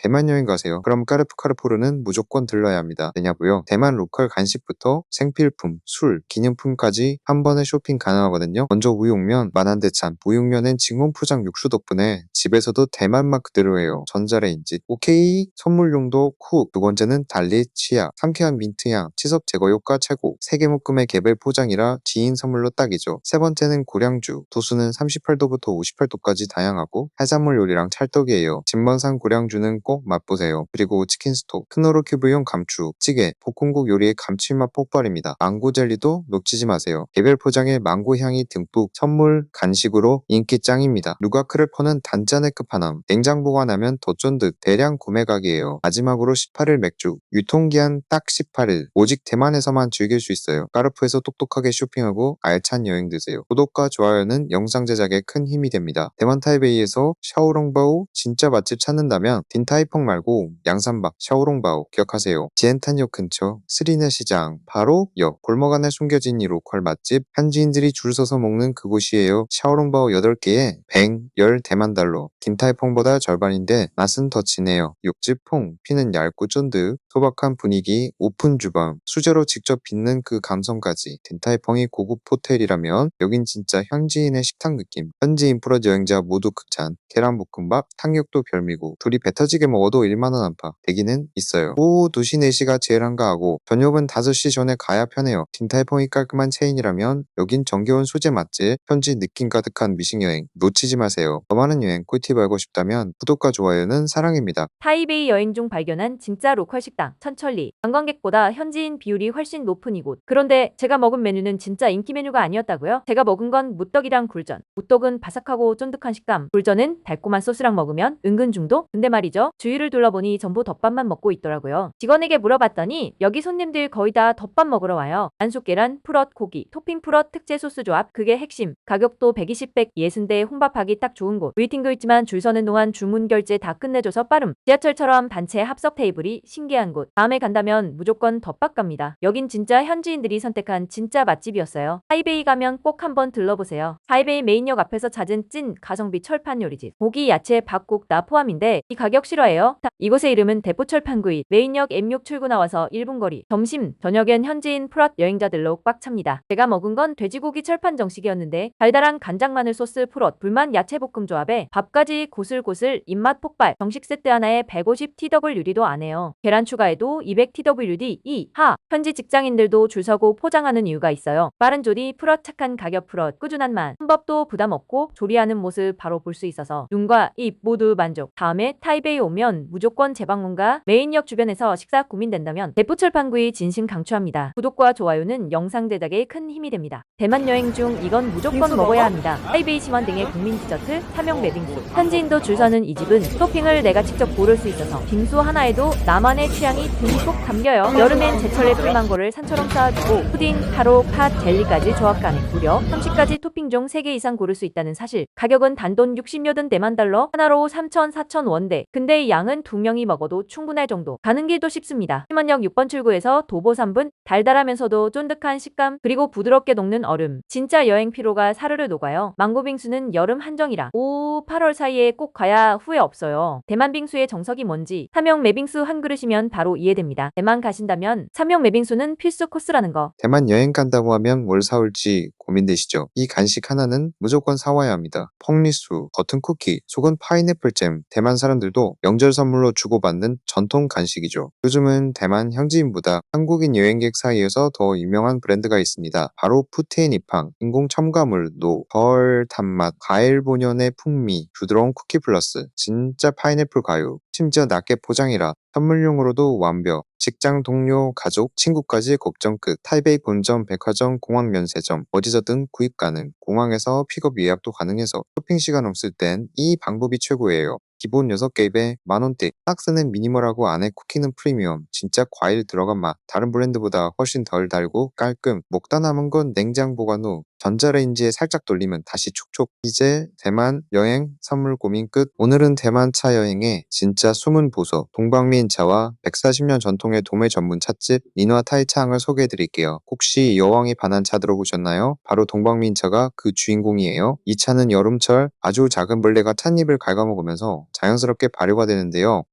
대만 여행 가세요. 그럼 까르푸카르포르는 무조건 들러야 합니다. 왜냐고요? 대만 로컬 간식부터 생필품, 술, 기념품까지 한 번에 쇼핑 가능하거든요. 먼저 우육면, 만한대찬, 우육면엔 징온 포장 육수 덕분에 집에서도 대만 맛 그대로예요. 전자레인지. 오케이 선물용도 쿡. 두 번째는 달리 치약, 상쾌한 민트향, 치석 제거 효과 최고. 세개 묶음의 개별 포장이라 지인 선물로 딱이죠. 세 번째는 고량주. 도수는 38도부터 58도까지 다양하고 해산물 요리랑 찰떡이에요. 진번산 고량주는 꼭 맛보세요. 그리고 치킨 스톡, 크노로 큐브용 감추, 찌개, 볶음국 요리의 감칠맛 폭발입니다. 망고 젤리도 놓치지 마세요. 개별 포장에 망고 향이 듬뿍 선물 간식으로 인기 짱입니다. 누가크를 퍼는 단짠의 끝판왕. 냉장 보관하면 더 쫀득 대량 구매 각이에요. 마지막으로 18일 맥주. 유통기한 딱 18일. 오직 대만에서만 즐길 수 있어요. 까르푸에서 똑똑하게 쇼핑하고 알찬 여행 되세요. 구독과 좋아요는 영상 제작에 큰 힘이 됩니다. 대만 타이베이에서 샤오롱바오 진짜 맛집 찾는다면 딘타이 펑 말고 양산박 샤오롱바오 기억하세요. 지엔탄역 근처 스리네 시장 바로 옆 골목 안에 숨겨진 이 로컬 맛집 현지인들이 줄 서서 먹는 그곳이에요. 샤오롱바오 8개에 110 대만 달러 딘타이펑보다 절반인데 맛은 더 진해요. 육즙 퐁 피는 얇고 쫀득 소박한 분위기 오픈 주방 수제로 직접 빚는 그 감성까지 딘타이펑이 고급 호텔이라면 여긴 진짜 현지인의 식탁 느낌. 현지 인프라 여행자 모두 극찬. 계란볶음밥 탕육도 별미고 둘이 배 터지게 먹어도 1만원 안팎 대기는 있어요. 오후 2시 4시가 제일 한가하고 저녁은 5시 전에 가야 편해요. 딘타이펑이 깔끔한 체인이라면 여긴 정겨운 소재 맛집 현지 느낌 가득한 미식 여행 놓치지 마세요. 더 많은 여행 꿀팁 알고 싶다면 구독과 좋아요는 사랑입니다. 타이베이 여행 중 발견한 진짜 로컬 식당 천천리 관광객보다 현지인 비율이 훨씬 높은 이곳. 그런데 제가 먹은 메뉴는 진짜 인기 메뉴가 아니었다고요? 제가 먹은 건 무떡이랑 굴전. 무떡은 바삭하고 쫀득한 식감. 굴전은 달콤한 소스랑 먹으면 은근 중독? 근데 말이죠 주위를 둘러보니 전부 덮밥만 먹고 있더라고요. 직원에게 물어봤더니 여기 손님들 거의 다 덮밥 먹으러 와요. 안숙 계란, 풀엇, 고기, 토핑 풀엇 특제 소스 조합. 그게 핵심. 가격도 120, 100, 예순대 혼밥하기 딱 좋은 곳. 웨이팅도 있지만 줄 서는 동안 주문 결제 다 끝내줘서 빠름. 지하철처럼 단체 합석 테이블이 신기한 곳. 다음에 간다면 무조건 덮밥 갑니다. 여긴 진짜 현지인들이 선택한 진짜 맛집이었어요. 하이베이 가면 꼭 한번 들러보세요. 하이베이 메인역 앞에서 찾은 찐 가성비 철판 요리집. 고기, 야채, 밥국 다 포함인데 이 가격 실화예요? 다- 이곳의 이름은 대포철판구이. 메인역 M6 출구 나와서 1분 거리. 점심 저녁엔 현지인 프랏 여행자들로 꽉 찹니다. 제가 먹은 건 돼지고기 철판 정식이었는데 달달한 간장 마늘 소스 프롯 불만 야채 볶음 조합에 밥까지 고슬고슬 입맛 폭발. 정식 세트 하나에 150TWD도 안 해요. 계란 추가 해도 200TWD 2하 현지 직장인들도 줄 서고 포장하는 이유가 있어요. 빠른 조리 프롯 착한 가격 프롯 꾸준한 맛 혼밥도 부담 없고 조리하는 모습 바로 볼 수 있어서 눈과 입 모두 만족. 다음에 타이베이 오면 무조건 재방문과 메인역 주변에서 식사 고민된다면 대포철판구이 진심 강추합니다. 구독과 좋아요는 영상 제작에 큰 힘이 됩니다. 대만 여행 중 이건 무조건 먹어야 합니다. 타이베이 시원 등의 국민 디저트 삼형 매빙수 현지인도 줄 서는 이 집은 토핑을 내가 직접 고를 수 있어서 빙수 하나에도 나만의 취향 이 듬뿍 담겨요. 여름엔 제철의 풀망고를 산처럼 쌓아두고 푸딩, 타로, 팥, 젤리까지 조합 가능 무려 30가지 토핑 중 3개 이상 고를 수 있다는 사실. 가격은 단돈 60여 든 대만 달러 하나로 3천 4천 원대. 근데 이 양은 두 명이 먹어도 충분할 정도. 가는 길도 쉽습니다. 심원역 6번 출구에서 도보 3분 달달하면서도 쫀득한 식감 그리고 부드럽게 녹는 얼음. 진짜 여행 피로가 사르르 녹아요. 망고 빙수는 여름 한정이라 5, 8월 사이에 꼭 가야 후회 없어요. 대만 빙수의 정석이 뭔지 삼형 매빙수 한 그릇이면 바로 이해됩니다. 대만 가신다면 삼형 매빙수는 필수 코스라는 거. 대만 여행 간다고 하면 뭘 사올지 고민되시죠? 이 간식 하나는 무조건 사와야 합니다. 펑리수, 겉은 쿠키, 속은 파인애플 잼. 대만 사람들도 명절 선물로 주고받는 전통 간식이죠. 요즘은 대만 현지인보다 한국인 여행객 사이에서 더 유명한 브랜드가 있습니다. 바로 푸테니팡, 인공 첨가물, 노, 덜 단맛, 과일 본연의 풍미, 부드러운 쿠키 플러스, 진짜 파인애플 가루, 심지어 낮게 포장이라 선물용으로도 완벽. 직장 동료, 가족, 친구까지 걱정 끝. 타이베이 본점, 백화점, 공항 면세점, 어디서든 구입 가능. 공항에서 픽업 예약도 가능해서 쇼핑 시간 없을 땐 이 방법이 최고예요. 기본 6개 입에 만원대. 박스는 미니멀하고 안에 쿠키는 프리미엄. 진짜 과일 들어간 맛. 다른 브랜드보다 훨씬 덜 달고 깔끔. 먹다 남은 건 냉장 보관 후 전자레인지에 살짝 돌리면 다시 촉촉. 이제 대만 여행 선물 고민 끝. 오늘은 대만 차 여행의 진짜 숨은 보석 동방민 차와 140년 전통의 도매 전문 찻집 민화 타이차항을 소개해 드릴게요. 혹시 여왕이 반한 차 들어보셨나요? 바로 동방민 차가 그 주인공이에요. 이 차는 여름철 아주 작은 벌레가 찻잎을 갉아먹으면서 자연스럽게 발효가 되는데요.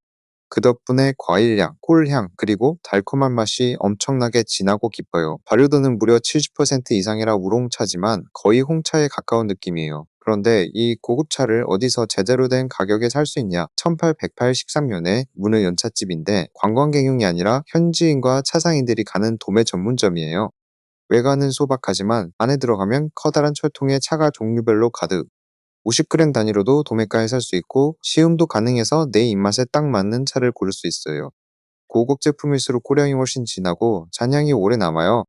그 덕분에 과일향, 꿀향, 그리고 달콤한 맛이 엄청나게 진하고 깊어요. 발효도는 무려 70% 이상이라 우롱차지만 거의 홍차에 가까운 느낌이에요. 그런데 이 고급차를 어디서 제대로 된 가격에 살 수 있냐? 1818 13년에 문의 연차집인데 관광객용이 아니라 현지인과 차상인들이 가는 도매 전문점이에요. 외관은 소박하지만 안에 들어가면 커다란 철통에 차가 종류별로 가득 50g 단위로도 도매가에 살 수 있고 시음도 가능해서 내 입맛에 딱 맞는 차를 고를 수 있어요. 고급 제품일수록 고량이 훨씬 진하고 잔향이 오래 남아요.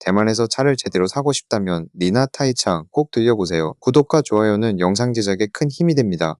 대만에서 차를 제대로 사고 싶다면 니나 타이창 꼭 들려보세요. 구독과 좋아요는 영상 제작에 큰 힘이 됩니다.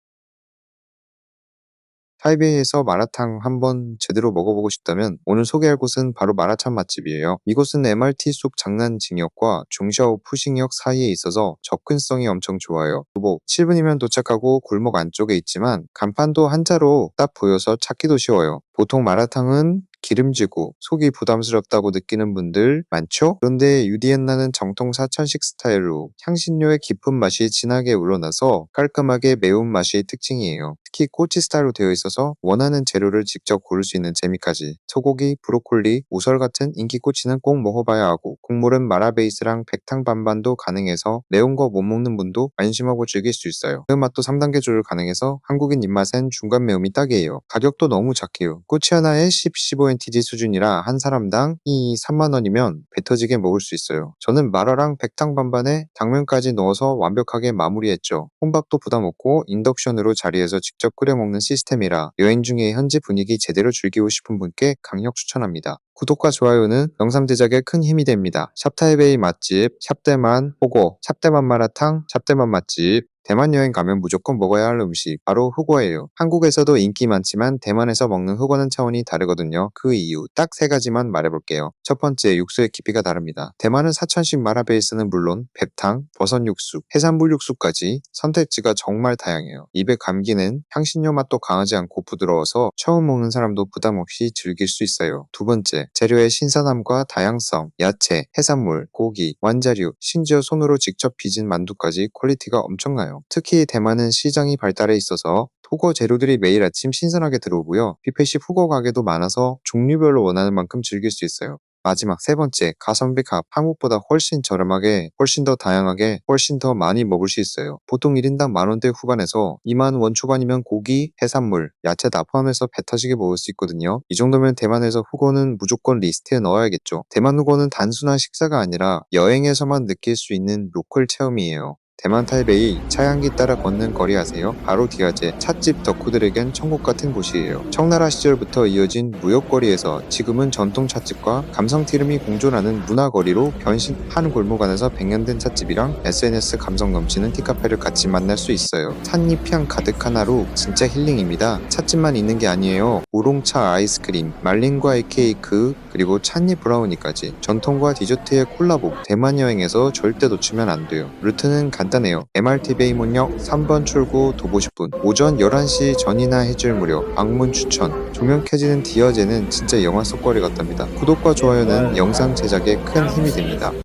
타이베이에서 마라탕 한번 제대로 먹어보고 싶다면 오늘 소개할 곳은 바로 마라탕 맛집이에요. 이곳은 MRT 속 장난징역과 중샤오 푸싱역 사이에 있어서 접근성이 엄청 좋아요. 도보 7분이면 도착하고 골목 안쪽에 있지만 간판도 한자로 딱 보여서 찾기도 쉬워요. 보통 마라탕은 기름지고 속이 부담스럽다고 느끼는 분들 많죠? 그런데 유디엔나는 정통 사천식 스타일로 향신료의 깊은 맛이 진하게 우러나서 깔끔하게 매운맛이 특징이에요. 특히 꼬치 스타일로 되어 있어서 원하는 재료를 직접 고를 수 있는 재미까지 소고기, 브로콜리, 우설 같은 인기 꼬치는 꼭 먹어봐야 하고 국물은 마라 베이스랑 백탕 반반도 가능해서 매운 거 못 먹는 분도 안심하고 즐길 수 있어요. 매운맛도 3단계 조절 가능해서 한국인 입맛엔 중간 매움이 딱이에요. 가격도 너무 착해요. 꼬치 하나에 10, 15NTG 수준이라 한 사람당 이 3만원이면 배 터지게 먹을 수 있어요. 저는 마라랑 백탕 반반에 당면까지 넣어서 완벽하게 마무리했죠. 혼밥도 부담 없고 인덕션으로 자리에서 직접 끓여 먹는 시스템이라 여행 중에 현지 분위기 제대로 즐기고 싶은 분께 강력 추천합니다. 구독과 좋아요는 영상 제작에 큰 힘이 됩니다. 샵타이베이 맛집, 샵대만 호거, 샵대만 마라탕, 샵대만 맛집, 대만 여행 가면 무조건 먹어야 할 음식 바로 흑어예요. 한국에서도 인기 많지만 대만에서 먹는 흑어는 차원이 다르거든요. 그 이유 딱 세 가지만 말해볼게요. 첫 번째 육수의 깊이가 다릅니다. 대만은 사천식 마라 베이스는 물론 뱀탕, 버섯 육수, 해산물 육수까지 선택지가 정말 다양해요. 입에 감기는 향신료 맛도 강하지 않고 부드러워서 처음 먹는 사람도 부담 없이 즐길 수 있어요. 두 번째 재료의 신선함과 다양성, 야채, 해산물, 고기, 완자류, 심지어 손으로 직접 빚은 만두까지 퀄리티가 엄청나요. 특히 대만은 시장이 발달해 있어서 토거 재료들이 매일 아침 신선하게 들어오고요. 뷔페식 후거 가게도 많아서 종류별로 원하는 만큼 즐길 수 있어요. 마지막 세 번째, 가성비 값 한국보다 훨씬 저렴하게, 훨씬 더 다양하게, 훨씬 더 많이 먹을 수 있어요. 보통 1인당 만원대 후반에서 2만 원 초반이면 고기, 해산물, 야채 다 포함해서 배 터지게 먹을 수 있거든요. 이 정도면 대만에서 후거는 무조건 리스트에 넣어야겠죠. 대만 후거는 단순한 식사가 아니라 여행에서만 느낄 수 있는 로컬 체험이에요. 대만 타이베이 차향기 따라 걷는 거리 아세요? 바로 디아제 찻집 덕후들에겐 천국 같은 곳이에요. 청나라 시절부터 이어진 무역거리에서 지금은 전통 찻집과 감성 티름이 공존하는 문화거리로 변신한 골목 안에서 100년 된 찻집이랑 SNS 감성 넘치는 티카페를 같이 만날 수 있어요. 찻잎 향 가득한 하루 진짜 힐링입니다. 찻집만 있는 게 아니에요. 우롱차 아이스크림, 말린 과일 케이크, 그리고 찻잎 브라우니까지 전통과 디저트의 콜라보 대만 여행에서 절대 놓치면 안 돼요. 루트는 간단해요. MRT 베이몬역 3번 출구 도보 10분 오전 11시 전이나 해질 무렵 방문 추천 조명 켜지는 디어제는 진짜 영화 속거리 같답니다. 구독과 좋아요는 영상 제작에 큰 힘이 됩니다.